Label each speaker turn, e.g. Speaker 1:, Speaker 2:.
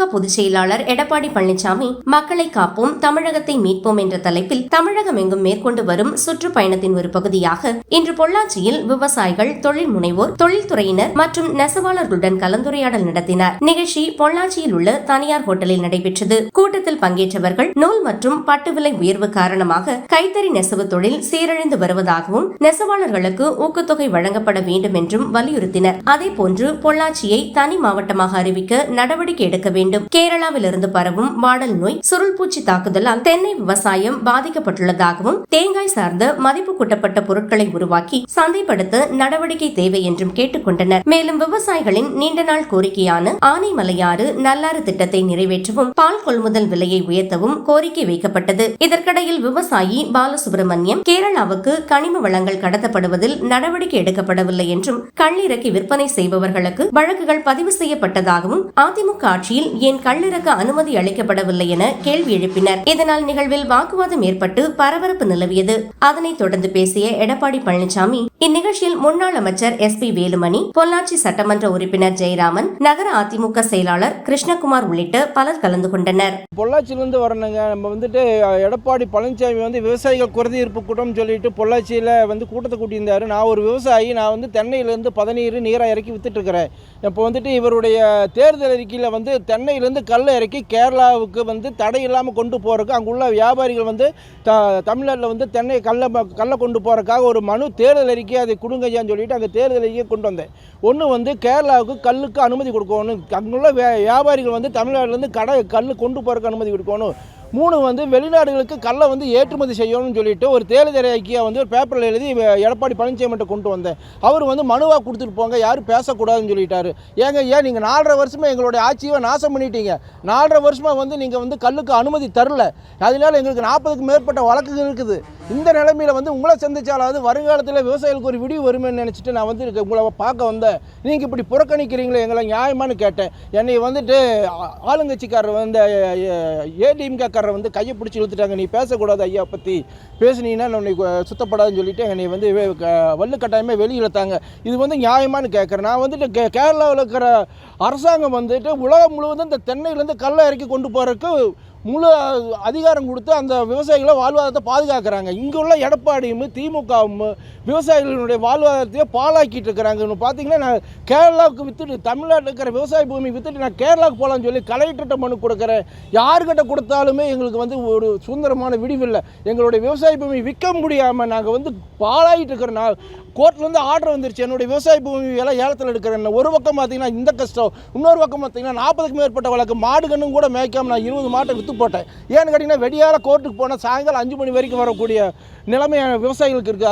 Speaker 1: திமுக பொதுச் செயலாளர் எடப்பாடி பழனிசாமி மக்களை காப்போம் தமிழகத்தை மீட்போம் என்ற தலைப்பில் தமிழகம் எங்கும் மேற்கொண்டு வரும் சுற்றுப்பயணத்தின் ஒரு பகுதியாக இன்று பொள்ளாச்சியில் விவசாயிகள் தொழில் முனைவோர் தொழில்துறையினர் மற்றும் நெசவாளர்களுடன் கலந்துரையாடல் நடத்தினார். நிகழ்ச்சி பொள்ளாச்சியில் உள்ள தனியார் ஹோட்டலில் நடைபெற்றது. கூட்டத்தில் பங்கேற்றவர்கள் நூல் மற்றும் பட்டு விலை உயர்வு காரணமாக கைத்தறி நெசவு தொழில் சீரழிந்து வருவதாகவும் நெசவாளர்களுக்கு ஊக்கத்தொகை வழங்கப்பட வேண்டும் என்றும் வலியுறுத்தினர். அதேபோன்று பொள்ளாச்சியை தனி மாவட்டமாக அறிவிக்க நடவடிக்கை எடுக்க வேண்டும் கேரளாவிலிருந்து பரவும் வாடல் நோய் சுருள் பூச்சி தாக்குதலால் தென்னை விவசாயம் பாதிக்கப்பட்டுள்ளதாகவும் தேங்காய் சார்ந்த மதிப்பு கூட்டப்பட்ட பொருட்களை உருவாக்கி சந்தைப்படுத்த நடவடிக்கை தேவை என்றும் கேட்டுக்கொண்டனர். மேலும் விவசாயிகளின் நீண்ட நாள் கோரிக்கையான ஆனைமலையாறு நல்லாறு திட்டத்தை நிறைவேற்றவும் பால் கொள்முதல் விலையை உயர்த்தவும் கோரிக்கை வைக்கப்பட்டது. இதற்கிடையில் விவசாயி பாலசுப்ரமணியம் கேரளாவுக்கு கனிம வளங்கள் கடத்தப்படுவதில் நடவடிக்கை எடுக்கப்படவில்லை என்றும் கள்ளிறக்கி விற்பனை செய்பவர்களுக்கு வழக்குகள் பதிவு செய்யப்பட்டதாகவும் அதிமுக ஆட்சியில் ஏன் கள்ளிறக்க அனுமதி அளிக்கப்படவில்லை என கேள்வி எழுப்பினர். இதனால் நிகழ்வில் வாக்குவாதம் ஏற்பட்டு பரபரப்பு நிலவியது. அதனைத் தொடர்ந்து பேசிய எடப்பாடி பழனிசாமி இந்நிகழ்ச்சியில் முன்னாள் அமைச்சர் எஸ் பி வேலுமணி பொள்ளாச்சி சட்டமன்ற உறுப்பினர் ஜெயராமன் நகர அதிமுக செயலாளர் கிருஷ்ணகுமார் உள்ளிட்ட பலர் கலந்து கொண்டனர்.
Speaker 2: பொள்ளாச்சியிலிருந்து வரணுங்க. நம்ம வந்துட்டு எடப்பாடி பழனிசாமி வந்து விவசாயிகள் குறைதீர்ப்பு கூட்டம் சொல்லிட்டு பொள்ளாச்சியில் வந்து கூட்டத்தை கூட்டியிருந்தாரு. நான் ஒரு விவசாயி நான் வந்து தென்னையிலேருந்து பதநீர் நீரை இறக்கி வித்துட்ருக்கிறேன் இப்போ வந்துட்டு இவருடைய தேர்தல் அறிக்கையில் வந்து தென்னை சென்னையிலேருந்து கல் இறக்கி கேரளாவுக்கு வந்து தடை இல்லாமல் கொண்டு போகிறதுக்கு அங்குள்ள வியாபாரிகள் வந்து த தமிழ்நாட்டில் வந்து தென்னை கல்லை கல்லை கொண்டு போகிறதுக்காக ஒரு மனு தேர்தல் அறிக்கை அதை கொடுங்கய்யான்னு சொல்லிட்டு அங்கே தேர்தல் அறிக்கையை கொண்டு வந்தேன். ஒன்று வந்து கேரளாவுக்கு கல்லுக்கு அனுமதி கொடுக்கணும். அங்குள்ள வியாபாரிகள் வந்து தமிழ்நாட்டிலேருந்து கடை கல் கொண்டு போகிறதுக்கு அனுமதி கொடுக்கணும். மூணு வந்து வெளிநாடுகளுக்கு கல்லை வந்து ஏற்றுமதி செய்யணும்னு சொல்லிட்டு ஒரு தேர்தல் வந்து ஒரு பேப்பரில் எழுதி எடப்பாடி பழனிசாமிகிட்ட கொண்டு வந்தேன் அவர் வந்து மனுவாக கொடுத்துட்டு போங்க யாரும் பேசக்கூடாதுன்னு சொல்லிட்டாரு ஏங்க ஏன் நீங்கள் நாலரை வருஷமாக எங்களுடைய ஆட்சியை நாசம் பண்ணிட்டீங்க நாலரை வருஷமாக வந்து நீங்கள் வந்து கல்லுக்கு அனுமதி தரல அதனால எங்களுக்கு நாற்பதுக்கு மேற்பட்ட வழக்குகள் இருக்குது இந்த நிலைமையில் வந்து உங்களை சந்திச்சாலாவது வருங்காலத்தில் விவசாயிகளுக்கு ஒரு விடிவு வருமேன்னு நினச்சிட்டு நான் வந்து இங்க உங்களை பார்க்க வந்தேன் நீங்கள் இப்படி புறக்கணிக்கிறீங்களே எங்களை நியாயமானு கேட்டேன் என்னை வந்துட்டு ஆளுங்கட்சிக்காரர் வந்து ஏடிஎம்கேக்காரர் வந்து கையை பிடிச்சி இழுத்துட்டாங்க. நீ பேசக்கூடாது ஐயா பற்றி பேசுனீங்கன்னா நான் உன்னை சுத்தப்படாதுன்னு சொல்லிட்டு என்னை வந்து வெ- க- வள்ளு இழுத்தாங்க இது வந்து நியாயமானு கேட்குறேன் நான் வந்துட்டு கே கேரளாவில் இருக்கிற அரசாங்கம் வந்துட்டு உலகம் முழுவதும் இந்த தென்னையிலேருந்து கல்லை இறக்கி கொண்டு போகிறதுக்கு முழு அதிகாரம் கொடுத்து அந்த விவசாயிகளை வாழ்வாதாரத்தை பாதுகாக்கிறாங்க. இங்கே உள்ள எடப்பாடியும் திமுகவும் விவசாயிகளுடைய வாழ்வாதாரத்தையே பாழாக்கிட்டு இருக்கிறாங்க. பார்த்தீங்கன்னா நான் கேரளாவுக்கு வித்துட்டு தமிழ்நாட்டில் இருக்கிற விவசாய பூமி வித்துட்டு நான் கேரளாவுக்கு போகலான்னு சொல்லி கலெக்டர்கிட்ட மனு கொடுக்குறேன். யாருக்கிட்ட கொடுத்தாலுமே எங்களுக்கு வந்து ஒரு சுதந்திரமான விடிவில்லை. எங்களுடைய விவசாய பூமி விற்க முடியாமல் நாங்கள் வந்து பாலாகிட்டு இருக்கிற நாள் கோர்ட்லேருந்து ஆர்டர் வந்துருச்சு. என்னுடைய விவசாய பூமி எல்லாம் ஏலத்தில் எடுக்கிறேன் ஒரு பக்கம் பார்த்தீங்கன்னா இந்த கஷ்டம். இன்னொரு பக்கம் பார்த்தீங்கன்னா நாற்பதுக்கு மேற்பட்ட வழக்கு மாடு கண்ணும் கூட மேய்க்காம நான் இருபது மாட்டை எடுத்து போட்டேன். ஏன்னு கேட்டிங்கன்னா வெடியால கோர்ட்டுக்கு போனால் சாயங்காலம் அஞ்சு மணி வரைக்கும் வரக்கூடிய நிலைமை விவசாயிகளுக்கு இருக்குது